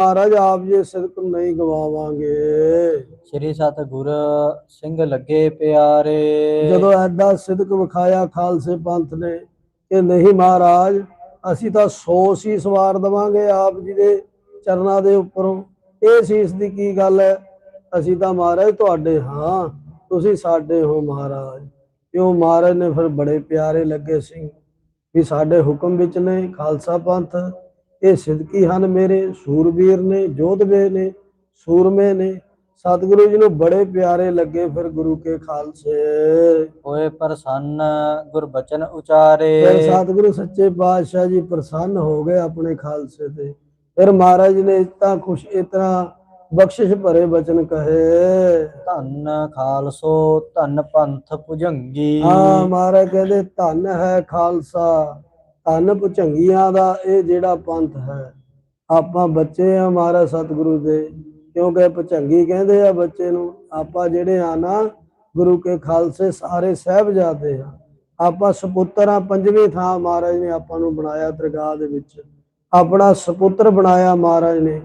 ਮਹਾਰਾਜ ਆਪ ਜੇ ਸਿਦਕ ਨਹੀਂ ਗਵਾਵਾਂਗੇ। ਸ੍ਰੀ ਸਤਿਗੁਰ ਸਿੰਘ ਲੱਗੇ ਪਿਆਰੇ। ਜਦੋਂ ਐਡਾ ਸਿਦਕ ਵਿਖਾਇਆ ਖਾਲਸੇ ਪੰਥ ਨੇ ਕਿ ਨਹੀਂ ਮਹਾਰਾਜ ਅਸੀਂ ਤਾਂ 100 ਸੀ ਸਵਾਰ ਦਵਾਂਗੇ ਆਪ ਜੀ ਦੇ ਚਰਨਾਂ ਦੇ ਉੱਪਰੋਂ। ਇਹ ਸੀਸ ਦੀ ਕੀ ਗੱਲ ਹੈ? ਅਸੀਂ ਤਾਂ ਮਹਾਰਾਜ ਤੁਹਾਡੇ ਹਾਂ ਤੁਸੀਂ ਸਾਡੇ ਹੋ ਮਹਾਰਾਜ। ਕਿਉਂ ਮਹਾਰਾਜ ਨੇ ਫਿਰ ਬੜੇ ਪਿਆਰੇ ਲੱਗੇ ਸਿੰਘ ਵੀ ਸਾਡੇ ਹੁਕਮ ਵਿੱਚ ਨੇ ਖਾਲਸਾ ਪੰਥ? ਇਹ ਸਿਦਕੀ ਹਨ ਮੇਰੇ ਸੂਰਬੀਰ ਨੇ ਜੋਧਵੇ ਨੇ ਸੂਰਮੇ ਨੇ। ਸਤਿਗੁਰੂ ਜੀ ਨੂੰ ਬੜੇ ਪਿਆਰੇ ਲੱਗੇ ਫਿਰ ਗੁਰੂ ਕੇ ਖਾਲਸੇ। ਹੋਏ ਪ੍ਰਸੰਨ ਗੁਰਬਚਨ ਉਚਾਰੇ। ਫਿਰ ਸਤਿਗੁਰੂ ਸੱਚੇ ਪਾਤਸ਼ਾਹ ਜੀ ਪ੍ਰਸੰਨ ਹੋ ਗਏ ਆਪਣੇ ਖਾਲਸੇ ਤੇ। ਫਿਰ ਮਹਾਰਾਜ ਨੇ ਇਤਾਂ ਖੁਸ਼ ਇਤਨਾ ਬਖਸ਼ਿਸ਼ ਭਰੇ ਬਚਨ ਕਹੇ। ਧੰਨ ਖਾਲਸੋ ਧੰਨ ਪੰਥ ਭੁਜੰਗੀ। ਹਾਂ ਮਹਾਰਾਜ ਕਹਿੰਦੇ ਧੰਨ ਹੈ ਖਾਲਸਾ। ਧੰਨ ਭੁਚੰਗੀਆਂ ਦਾ ਇਹ ਜਿਹੜਾ ਪੰਥ ਹੈ, ਆਪਾਂ ਬੱਚੇ ਆ ਮਹਾਰਾਜ ਸਤਿਗੁਰੂ ਦੇ, ਕਿਉਂਕਿ ਭੁਚੰਗੀ ਕਹਿੰਦੇ ਆ ਬੱਚੇ ਨੂੰ, ਆਪਾਂ ਜਿਹੜੇ ਆ ਨਾ ਗੁਰੂ ਕੇ ਖਾਲਸੇ ਸਾਰੇ ਸਹਿਬਜ਼ਾਦੇ ਆ, ਆਪਾਂ ਸਪੁੱਤਰ ਆ ਪੰਜਵੀਂ ਥਾਂ ਮਹਾਰਾਜ ਨੇ ਆਪਾਂ ਨੂੰ ਬਣਾਇਆ ਦਰਗਾਹ ਦੇ ਵਿੱਚ, ਆਪਣਾ ਸਪੁੱਤਰ ਬਣਾਇਆ ਮਹਾਰਾਜ ਨੇ।